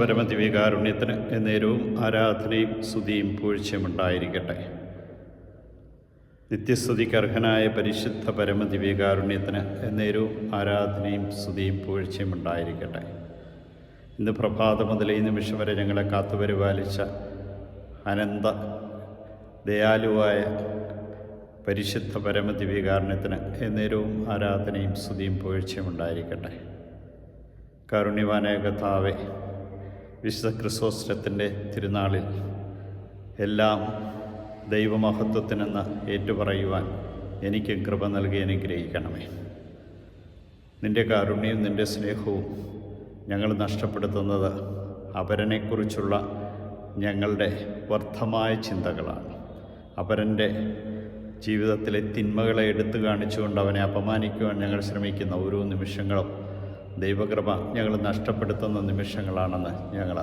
പരമദിവികാരുണ്യത്തിന് എന്നേരവും ആരാധനയും സ്തുതിയും പൂഴ്ചയുമുണ്ടായിരിക്കട്ടെ നിത്യസ്തുതിക്ക് അർഹനായ പരിശുദ്ധ പരമദിവികാരുണ്യത്തിന് എന്നേരവും ആരാധനയും സ്തുതിയും പൂഴ്ചയും ഉണ്ടായിരിക്കട്ടെ. ഇന്ന് പ്രഭാതം മുതൽ ഈ നിമിഷം വരെ ഞങ്ങളെ കാത്തുപരിപാലിച്ച അനന്ത ദയാലുവായ പരിശുദ്ധ പരമദിവികാരുണ്യത്തിന് എന്നേരവും ആരാധനയും സ്തുതിയും പൂഴ്ചയും ഉണ്ടായിരിക്കട്ടെ. കാരുണ്യവാനായ കഥാവെ വിശുദ്ധ ക്രിസോസ്റ്റത്തിന്റെ തിരുനാളിൽ എല്ലാം ദൈവമഹത്വത്തിനെന്ന് ഏറ്റുപറയുവാൻ എനിക്ക് കൃപ നൽകി അനുഗ്രഹിക്കണമേ. നിന്റെ കാരുണ്യവും നിന്റെ സ്നേഹവും ഞങ്ങൾ നഷ്ടപ്പെടുത്തുന്നത് അപരനെക്കുറിച്ചുള്ള ഞങ്ങളുടെ വർദ്ധമായ ചിന്തകളാണ്. അപരന്റെ ജീവിതത്തിലെ തിന്മകളെ എടുത്തു കാണിച്ചുകൊണ്ട് അവനെ അപമാനിക്കുവാൻ ഞങ്ങൾ ശ്രമിക്കുന്ന ഓരോ നിമിഷങ്ങളും ദൈവകൃപ ഞങ്ങൾ നഷ്ടപ്പെടുത്തുന്ന നിമിഷങ്ങളാണെന്ന് ഞങ്ങൾ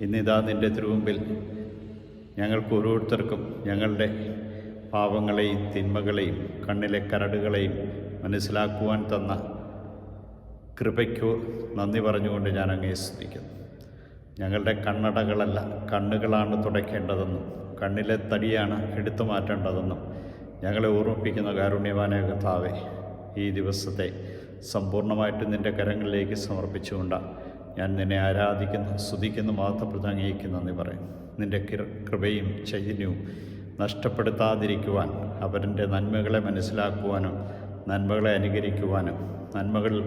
ഇന്നിതാ നിന്റെ തിരുമുമ്പിൽ ഞങ്ങൾക്ക് ഓരോരുത്തർക്കും ഞങ്ങളുടെ പാവങ്ങളെയും തിന്മകളെയും കണ്ണിലെ കരടുകളെയും മനസ്സിലാക്കുവാൻ തന്ന കൃപയ്ക്കോ നന്ദി പറഞ്ഞുകൊണ്ട് ഞാൻ അങ്ങേ സ്തുതിക്കുന്നു. ഞങ്ങളുടെ കണ്ണടകളല്ല കണ്ണുകളാണ് തുടയ്ക്കേണ്ടതെന്നും കണ്ണിലെ തടിയാണ് എടുത്തു മാറ്റേണ്ടതെന്നും ഞങ്ങളെ ഓർമ്മിപ്പിക്കുന്ന കഥാവേ ഈ ദിവസത്തെ സമ്പൂർണമായിട്ട് നിന്റെ കരങ്ങളിലേക്ക് സമർപ്പിച്ചുകൊണ്ട്. ഞാൻ നിന്നെ ആരാധിക്കുന്നു സ്തുതിക്കുന്നു മാത്രപ്രതംഗിക്കുന്നു നന്ദി പറയും നിന്റെ കൃപയും ചൈതന്യവും നഷ്ടപ്പെടുത്താതിരിക്കുവാൻ അവരുടെ നന്മകളെ മനസ്സിലാക്കുവാനും നന്മകളെ അനുകരിക്കുവാനും നന്മകൾ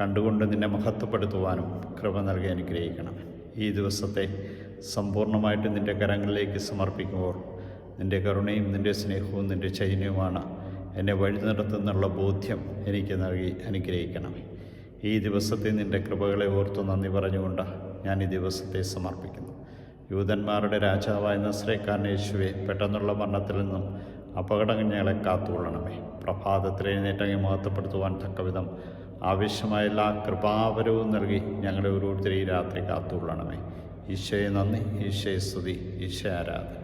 കണ്ടുകൊണ്ട് നിന്നെ മഹത്വപ്പെടുത്തുവാനും കൃപ നൽകി അനുഗ്രഹിക്കണം. ഈ ദിവസത്തെ സമ്പൂർണമായിട്ട് നിന്റെ കരങ്ങളിലേക്ക് സമർപ്പിക്കുമ്പോൾ നിന്റെ കരുണയും നിന്റെ സ്നേഹവും നിന്റെ ചൈതന്യവുമാണ് എന്നെ വഴി നടത്തുന്നുള്ള ബോധ്യം എനിക്ക് നൽകി അനുഗ്രഹിക്കണം. ഈ ദിവസത്തെ നിന്റെ കൃപകളെ ഓർത്ത് നന്ദി പറഞ്ഞുകൊണ്ട് ഞാൻ ഈ ദിവസത്തെ സമർപ്പിക്കുന്നു. യൂതന്മാരുടെ രാജാവായ നസ്രേക്കാരനേശുവെ പെട്ടെന്നുള്ള മരണത്തിൽ നിന്നും അപകടങ്ങൾ ഞങ്ങളെ കാത്തുകൊള്ളണമേ. പ്രഭാതത്തിൽ എഴുന്നേറ്റങ്ങി മഹത്വപ്പെടുത്തുവാൻ തക്കവിധം ആവശ്യമായ എല്ലാ കൃപാവരവും നൽകി ഞങ്ങളെ ഓരോരുത്തരെയും രാത്രി കാത്തുകൊള്ളണമേ. ഈശയെ നന്ദി ഈശയെ സ്തുതി ഈശോ ആരാധന.